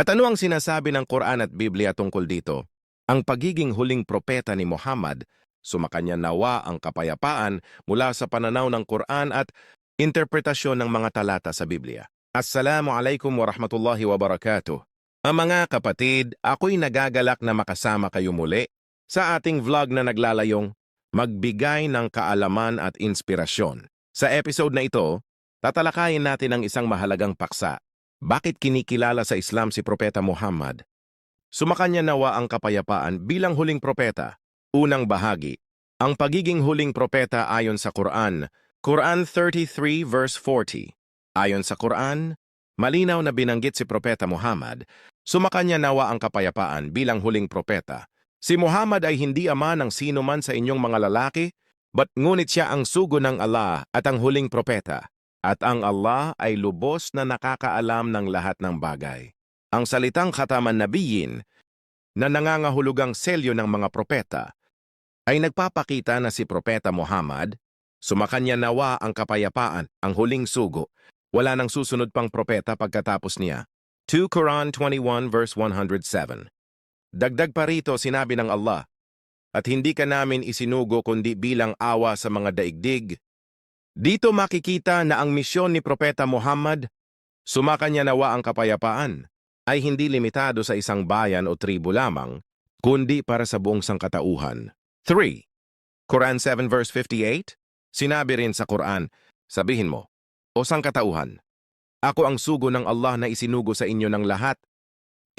At ano ang sinasabi ng Quran at Biblia tungkol dito? Ang pagiging huling propeta ni Muhammad, sumakanya nawa ang kapayapaan mula sa pananaw ng Quran at interpretasyon ng mga talata sa Biblia. Assalamu alaikum wa rahmatullahi wa barakatuh. Ang mga kapatid, ako'y nagagalak na makasama kayo muli sa ating vlog na naglalayong magbigay ng kaalaman at inspirasyon. Sa episode na ito, tatalakayin natin ang isang mahalagang paksa. Bakit kinikilala sa Islam si Propeta Muhammad? Sumakanya nawa ang kapayapaan bilang huling propeta. Unang bahagi, ang pagiging huling propeta ayon sa Quran, Quran 33 verse 40. Ayon sa Quran, malinaw na binanggit si Propeta Muhammad, sumakanya nawa ang kapayapaan bilang huling propeta. Si Muhammad ay hindi ama ng sino man sa inyong mga lalaki, but ngunit siya ang sugo ng Allah at ang huling propeta. At ang Allah ay lubos na nakakaalam ng lahat ng bagay. Ang salitang khataman nabiyin na nangangahulugang selyo ng mga propeta ay nagpapakita na si Propeta Muhammad, sumakanya nawa ang kapayapaan, ang huling sugo. Wala nang susunod pang propeta pagkatapos niya. 2 Quran 21 verse 107 Dagdag pa rito sinabi ng Allah, At hindi ka namin isinugo kundi bilang awa sa mga daigdig. Dito makikita na ang misyon ni Propeta Muhammad, sumakanya nawa ang kapayapaan, ay hindi limitado sa isang bayan o tribu lamang, kundi para sa buong sangkatauhan. 3. Quran 7 verse 58, sinabi rin sa Quran, sabihin mo, O sangkatauhan, ako ang sugo ng Allah na isinugo sa inyo ng lahat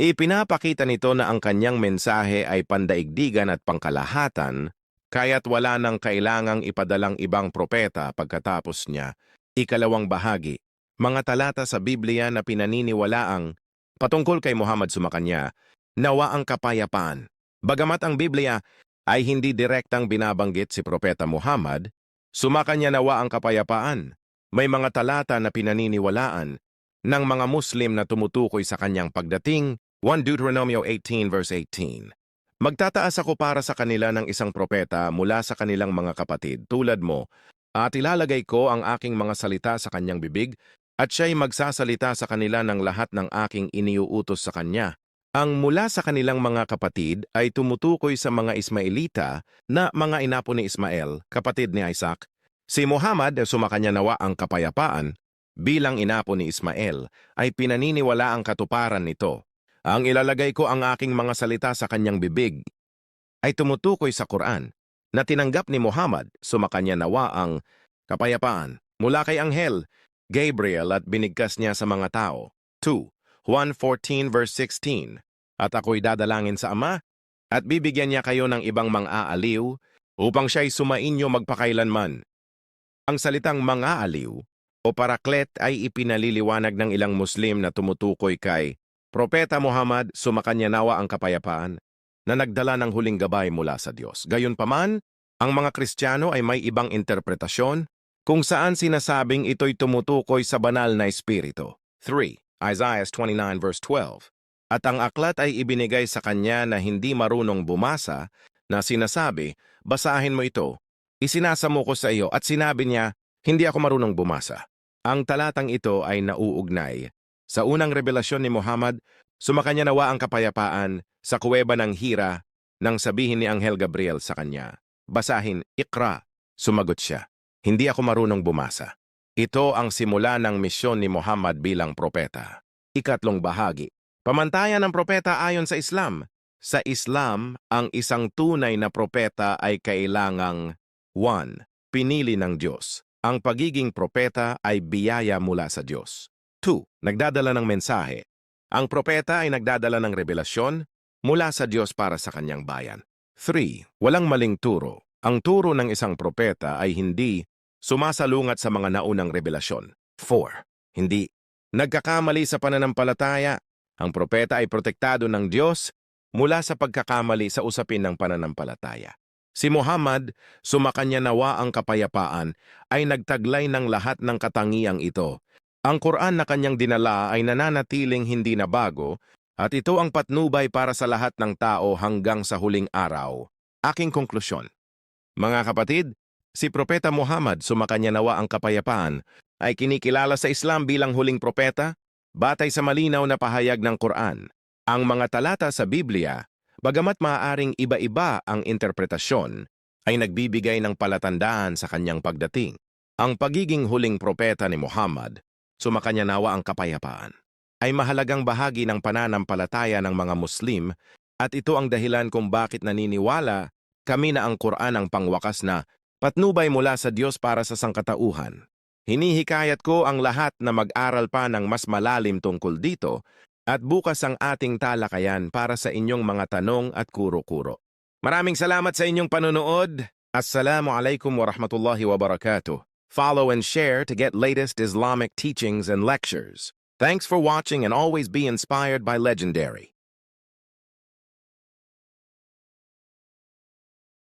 Ipinapakita nito na ang kanyang mensahe ay pandaigdigan at pangkalahatan, kaya't wala nang kailangang ipadalang ibang propeta pagkatapos niya. Ikalawang bahagi, mga talata sa Biblia na pinaniniwalaang patungkol kay Muhammad sumakanya, nawa ang kapayapaan. Bagamat ang Biblia ay hindi direktang binabanggit si Propeta Muhammad, sumakanya nawa ang kapayapaan. May mga talata na pinaniniwalaan ng mga Muslim na tumutukoy sa kanyang pagdating, 1 Deuteronomio 18 verse 18. Magtataas ako para sa kanila ng isang propeta mula sa kanilang mga kapatid tulad mo, at ilalagay ko ang aking mga salita sa kanyang bibig, at siya'y magsasalita sa kanila ng lahat ng aking iniuutos sa kanya. Ang mula sa kanilang mga kapatid ay tumutukoy sa mga Ismailita na mga inapo ni Ismael, kapatid ni Isaac. Si Muhammad, sumakanya nawa ang kapayapaan, bilang inapo ni Ismael, ay pinaniniwala ang katuparan nito. Ang ilalagay ko ang aking mga salita sa kanyang bibig ay tumutukoy sa Quran na tinanggap ni Muhammad sumakanya nawa ang kapayapaan mula kay Anghel, Gabriel at binigkas niya sa mga tao. 2. Juan 14 verse 16 At ako'y dadalangin sa Ama at bibigyan niya kayo ng ibang mang-aaliw upang siya'y sumainyo magpakailanman. Ang salitang mang-aaliw o paraklet ay ipinaliliwanag ng ilang Muslim na tumutukoy kay Propeta Muhammad, sumakanya nawa ang kapayapaan na nagdala ng huling gabay mula sa Diyos. Gayunpaman, ang mga Kristiyano ay may ibang interpretasyon kung saan sinasabing ito'y tumutukoy sa banal na espiritu. 3. Isaiah 29 verse 12 At ang aklat ay ibinigay sa kanya na hindi marunong bumasa na sinasabi, basahin mo ito. Isinasamo ko sa iyo at sinabi niya, hindi ako marunong bumasa. Ang talatang ito ay nauugnay sa unang revelasyon ni Muhammad, sumakanya nawa ang kapayapaan sa kuweba ng Hira nang sabihin ni Anghel Gabriel sa kanya. Basahin, Ikra. Sumagot siya, hindi ako marunong bumasa. Ito ang simula ng misyon ni Muhammad bilang propeta. Ikatlong bahagi, pamantayan ng propeta ayon sa Islam. Sa Islam, ang isang tunay na propeta ay kailangang 1. Pinili ng Diyos. Ang pagiging propeta ay biyaya mula sa Diyos. 2. Nagdadala ng mensahe. Ang propeta ay nagdadala ng revelasyon mula sa Diyos para sa kanyang bayan. 3. Walang maling turo. Ang turo ng isang propeta ay hindi sumasalungat sa mga naunang revelasyon. 4. Hindi nagkakamali sa pananampalataya. Ang propeta ay protektado ng Diyos mula sa pagkakamali sa usapin ng pananampalataya. Si Muhammad, sumakanya nawa ang kapayapaan, ay nagtaglay ng lahat ng katangiang ito ang Quran na kanyang dinala ay nananatiling hindi na bago at ito ang patnubay para sa lahat ng tao hanggang sa huling araw. Aking konklusyon. Mga kapatid, si Propeta Muhammad sumakanya nawa ang kapayapaan ay kinikilala sa Islam bilang huling propeta Batay sa malinaw na pahayag ng Quran, ang mga talata sa Biblia, bagamat maaaring iba-iba ang interpretasyon, ay nagbibigay ng palatandaan sa kanyang pagdating. Ang pagiging huling propeta ni Muhammad, sumakanya nawa ang kapayapaan, ay mahalagang bahagi ng pananampalataya ng mga Muslim at ito ang dahilan kung bakit naniniwala kami na ang Quran ang pangwakas na patnubay mula sa Diyos para sa sangkatauhan. Hinihikayat ko ang lahat na mag-aral pa ng mas malalim tungkol dito at bukas ang ating talakayan para sa inyong mga tanong at kuro-kuro. Maraming salamat sa inyong panonood. Assalamu alaikum wa rahmatullahi wa barakatuh. Follow and share to get latest Islamic teachings and lectures. Thanks for watching and always be inspired by Legendary.